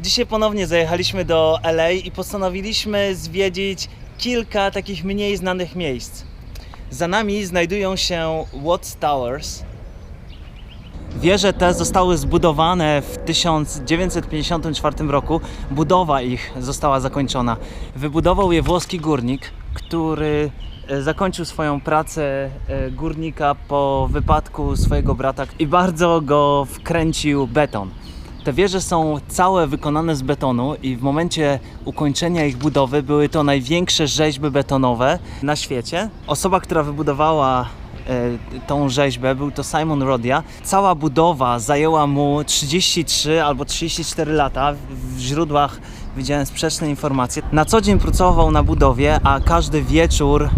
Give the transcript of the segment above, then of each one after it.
Dzisiaj ponownie zajechaliśmy do LA i postanowiliśmy zwiedzić kilka takich mniej znanych miejsc. Za nami znajdują się Watts Towers. Wieże te zostały zbudowane w 1954 roku. Budowa ich została zakończona. Wybudował je włoski górnik, który e, zakończył swoją pracę e, górnika po wypadku swojego brata i bardzo go wkręcił beton. Te wieże są całe wykonane z betonu i w momencie ukończenia ich budowy były to największe rzeźby betonowe na świecie. Osoba, która wybudowała e, tą rzeźbę był to Simon Rodia. Cała budowa zajęła mu 33 albo 34 lata. W źródłach widziałem sprzeczne informacje. Na co dzień pracował na budowie, a każdy wieczór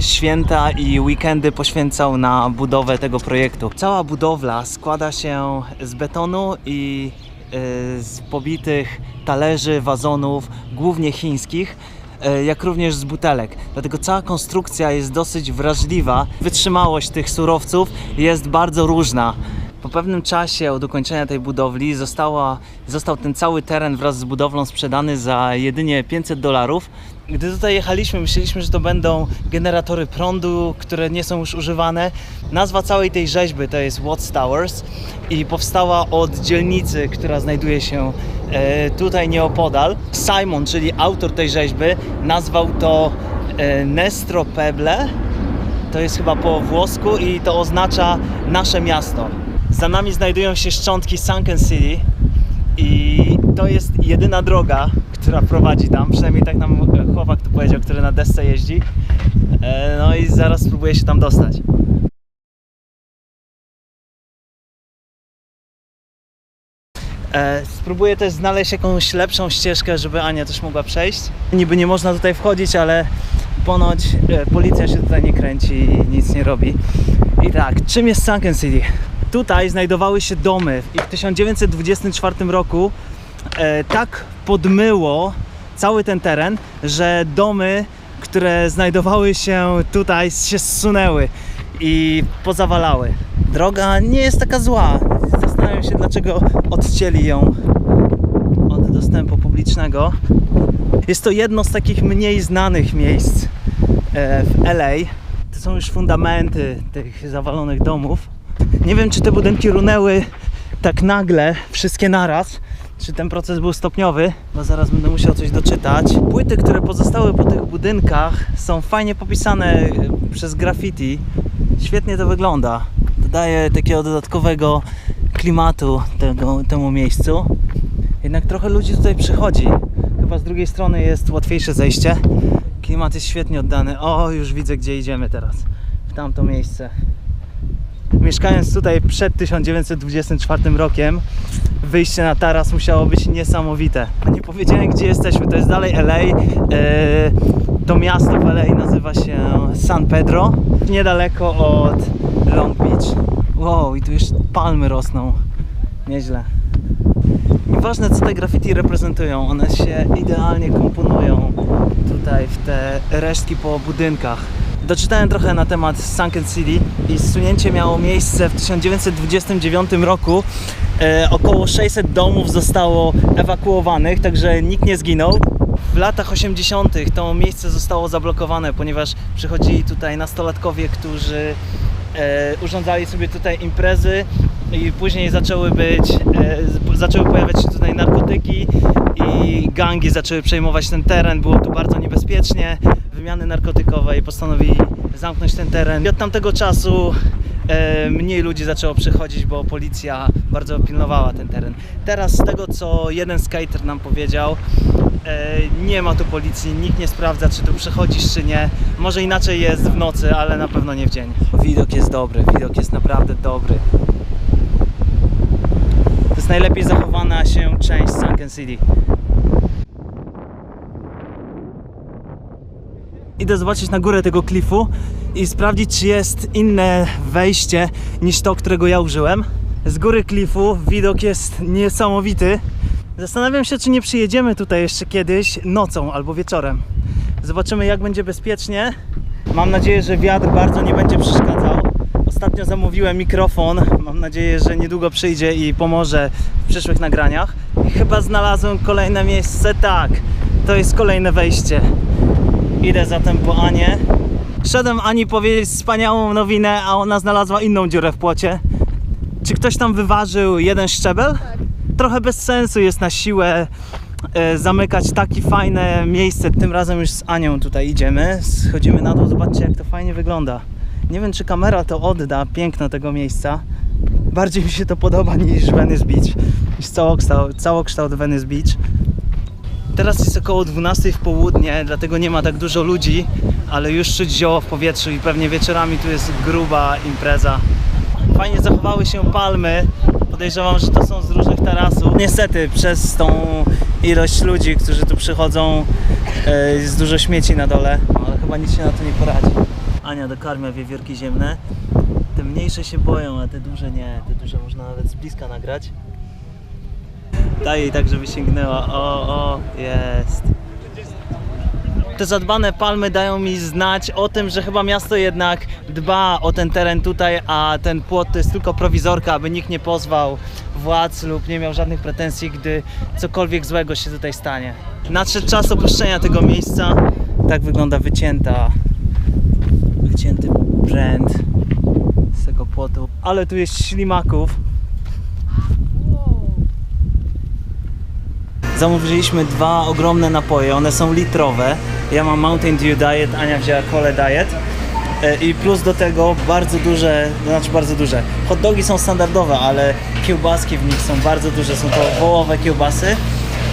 święta i weekendy poświęcał na budowę tego projektu. Cała budowla składa się z betonu i e, z pobitych talerzy, wazonów, głównie chińskich, e, jak również z butelek. Dlatego cała konstrukcja jest dosyć wrażliwa. Wytrzymałość tych surowców jest bardzo różna. Po pewnym czasie od ukończenia tej budowli została, został ten cały teren wraz z budowlą sprzedany za jedynie 500 dolarów. Gdy tutaj jechaliśmy, myśleliśmy, że to będą generatory prądu, które nie są już używane. Nazwa całej tej rzeźby to jest Watts Towers i powstała od dzielnicy, która znajduje się e, tutaj nieopodal. Simon, czyli autor tej rzeźby, nazwał to e, Nestro Peble. To jest chyba po włosku i to oznacza nasze miasto. Za nami znajdują się szczątki Sunken City i to jest jedyna droga, która prowadzi tam. Przynajmniej tak nam chłopak tu powiedział, który na desce jeździ. E, No i zaraz spróbuję się tam dostać. E, Spróbuję też znaleźć jakąś lepszą ścieżkę, żeby Ania też mogła przejść. Niby nie można tutaj wchodzić, ale ponoć e, policja się tutaj nie kręci i nic nie robi. I tak, czym jest Sunken City? Tutaj znajdowały się domy i w 1924 roku e, tak podmyło cały ten teren, że domy, które znajdowały się tutaj się zsunęły i pozawalały. Droga nie jest taka zła. Zastanawiam się, dlaczego odcięli ją od dostępu publicznego. Jest to jedno z takich mniej znanych miejsc e, w LA. To są już fundamenty tych zawalonych domów. Nie wiem, czy te budynki runęły tak nagle, wszystkie naraz, czy ten proces był stopniowy, bo zaraz będę musiał coś doczytać. Płyty, które pozostały po tych budynkach są fajnie popisane e, przez graffiti. Świetnie to wygląda. Dodaje takiego dodatkowego klimatu tego, temu miejscu. Jednak trochę ludzi tutaj przychodzi. Chyba z drugiej strony jest łatwiejsze zejście. Klimat jest świetnie oddany. O, już widzę, gdzie idziemy teraz. W tamto miejsce. Mieszkając tutaj przed 1924 rokiem, wyjście na taras musiało być niesamowite. Nie powiedziałem, gdzie jesteśmy. To jest dalej LA. E, To miasto w LA nazywa się San Pedro. Niedaleko od Long Beach. Wow, i tu już palmy rosną. Nieźle. Nieważne co te graffiti reprezentują, one się idealnie komponują tutaj w te resztki po budynkach. Doczytałem trochę na temat Sunken City i zsunięcie miało miejsce w 1929 roku. E, około 600 domów zostało ewakuowanych, także nikt nie zginął. W latach 80. to miejsce zostało zablokowane, ponieważ przychodzili tutaj nastolatkowie, którzy e, urządzali sobie tutaj imprezy i później zaczęły być, e, zaczęły pojawiać się tutaj narkotyki i gangi zaczęły przejmować ten teren, było tu bardzo niebezpiecznie, wymiany narkotykowe i postanowili zamknąć ten teren. I od tamtego czasu e, mniej ludzi zaczęło przychodzić, bo policja bardzo pilnowała ten teren. Teraz z tego co jeden skater nam powiedział, e, nie ma tu policji, nikt nie sprawdza czy tu przychodzisz czy nie. Może inaczej jest w nocy, ale na pewno nie w dzień. Widok jest dobry, widok jest naprawdę dobry. To jest najlepiej zachowana się część Sunken City. Idę zobaczyć na górę tego klifu i sprawdzić, czy jest inne wejście niż to, którego ja użyłem. Z góry klifu widok jest niesamowity. Zastanawiam się, czy nie przyjedziemy tutaj jeszcze kiedyś nocą albo wieczorem. Zobaczymy, jak będzie bezpiecznie. Mam nadzieję, że wiatr bardzo nie będzie przeszkadzał. Ostatnio zamówiłem mikrofon. Mam nadzieję, że niedługo przyjdzie i pomoże w przyszłych nagraniach. I chyba znalazłem kolejne miejsce. Tak, to jest kolejne wejście. Idę zatem po Anię. Szedłem Ani powiedzieć wspaniałą nowinę, a ona znalazła inną dziurę w płocie. Czy ktoś tam wyważył jeden szczebel? Trochę bez sensu jest na siłę e, zamykać takie fajne miejsce. Tym razem już z Anią tutaj idziemy. Schodzimy na dół, zobaczcie jak to fajnie wygląda. Nie wiem czy kamera to odda piękno tego miejsca. Bardziej mi się to podoba niż Venice Beach, niż całokształt, całokształt Venice Beach. Teraz jest około 12 w południe, dlatego nie ma tak dużo ludzi, ale już czuć zioło w powietrzu i pewnie wieczorami tu jest gruba impreza. Fajnie zachowały się palmy. Podejrzewam, że to są z różnych tarasów. Niestety przez tą ilość ludzi, którzy tu przychodzą, e, jest dużo śmieci na dole, ale chyba nic się na to nie poradzi. Ania dokarmia wiewiórki ziemne. Te mniejsze się boją, a te duże nie. Te duże można nawet z bliska nagrać. Daj jej tak, żeby sięgnęła. O, o, jest. Te zadbane palmy dają mi znać o tym, że chyba miasto jednak dba o ten teren tutaj, a ten płot to jest tylko prowizorka, aby nikt nie pozwał władz lub nie miał żadnych pretensji, gdy cokolwiek złego się tutaj stanie. Nadszedł czas opuszczenia tego miejsca. Tak wygląda wycięta, wycięty brand z tego płotu. Ale tu jest ślimaków. Zamówiliśmy dwa ogromne napoje, one są litrowe. Ja mam Mountain Dew Diet, Ania wzięła Cole Diet. E, I plus do tego bardzo duże, znaczy bardzo duże. Hot dogi są standardowe, ale kiełbaski w nich są bardzo duże, są to wołowe kiełbasy.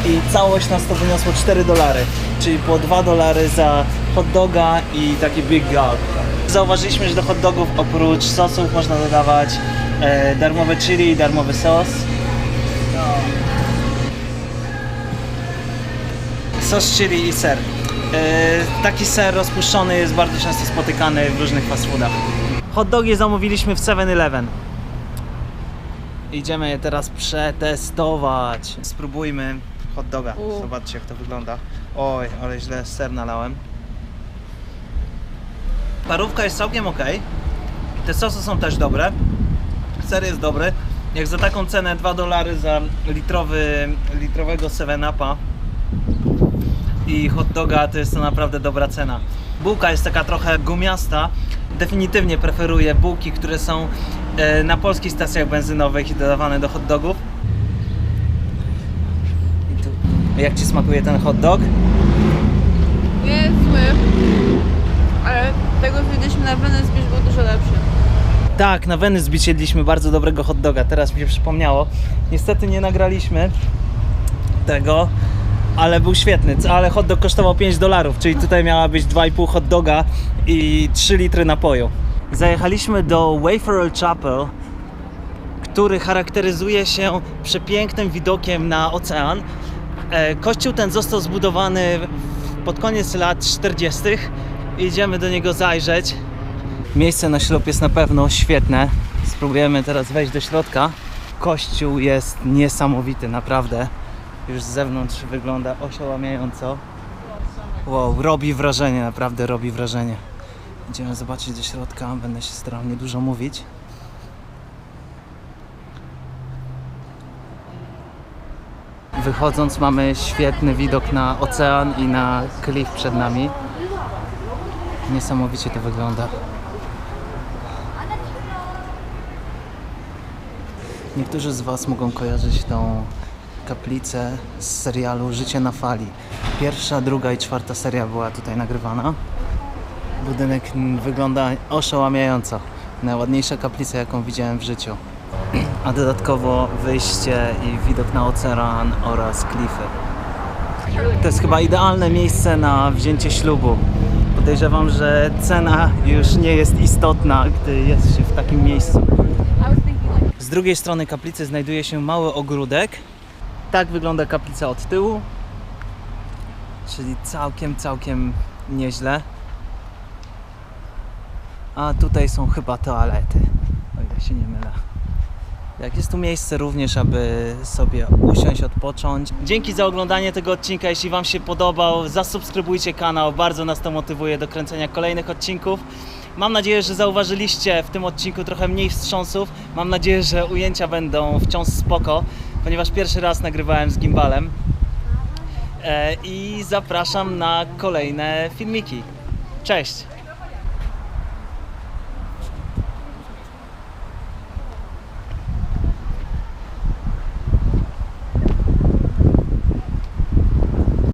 I całość nas to wyniosło 4 dolary, czyli po 2 dolary za hot doga i taki big gulp. Zauważyliśmy, że do hot dogów oprócz sosów można dodawać e, darmowe chili i darmowy sos. Sos chili i ser. E, taki ser rozpuszczony jest bardzo często spotykany w różnych fast foodach. Hot dogi zamówiliśmy w 7-Eleven. Idziemy je teraz przetestować. Spróbujmy hot doga. U. Zobaczcie jak to wygląda. Oj, ale źle ser nalałem. Parówka jest całkiem ok. Te sosy są też dobre. Ser jest dobry. Jak za taką cenę 2 dolary za litrowy, litrowego 7-Upa i hot doga to jest to naprawdę dobra cena. Bułka jest taka trochę gumiasta. Definitywnie preferuję bułki, które są e, na polskich stacjach benzynowych i dodawane do hot dogów. I tu, jak Ci smakuje ten hot dog? Nie jest zły, ale tego co jedliśmy na Venice Beach był dużo lepszy. Tak, na Venice Beach jedliśmy bardzo dobrego hot doga, teraz mi się przypomniało. Niestety nie nagraliśmy tego, ale był świetny. Ale hot dog kosztował 5 dolarów, czyli tutaj miała być 2,5 hot doga i 3 litry napoju. Zajechaliśmy do Wayfarer Chapel, który charakteryzuje się przepięknym widokiem na ocean. E, Kościół ten został zbudowany pod koniec lat 40. Idziemy do niego zajrzeć. Miejsce na ślub jest na pewno świetne. Spróbujemy teraz wejść do środka. Kościół jest niesamowity, naprawdę. Już z zewnątrz wygląda oszałamiająco. Wow, robi wrażenie, naprawdę robi wrażenie. Idziemy zobaczyć do środka, będę się starał nie dużo mówić. Wychodząc mamy świetny widok na ocean i na klif przed nami. Niesamowicie to wygląda. Niektórzy z Was mogą kojarzyć tą kaplicę z serialu Życie na fali. Pierwsza, druga i czwarta seria była tutaj nagrywana. Budynek wygląda oszałamiająco. Najładniejsza kaplica, jaką widziałem w życiu. A dodatkowo wyjście i widok na ocean oraz klify. To jest chyba idealne miejsce na wzięcie ślubu. Podejrzewam, że cena już nie jest istotna, gdy jest się w takim miejscu. Z drugiej strony kaplicy znajduje się mały ogródek. Tak wygląda kaplica od tyłu. Czyli całkiem, całkiem nieźle. A tutaj są chyba toalety, o ile się nie mylę. Jak jest tu miejsce również, aby sobie usiąść, odpocząć. Dzięki za oglądanie tego odcinka. Jeśli Wam się podobał, zasubskrybujcie kanał. Bardzo nas to motywuje do kręcenia kolejnych odcinków. Mam nadzieję, że zauważyliście w tym odcinku trochę mniej wstrząsów. Mam nadzieję, że ujęcia będą wciąż spoko. Ponieważ pierwszy raz nagrywałem z gimbalem e, i zapraszam na kolejne filmiki. Cześć!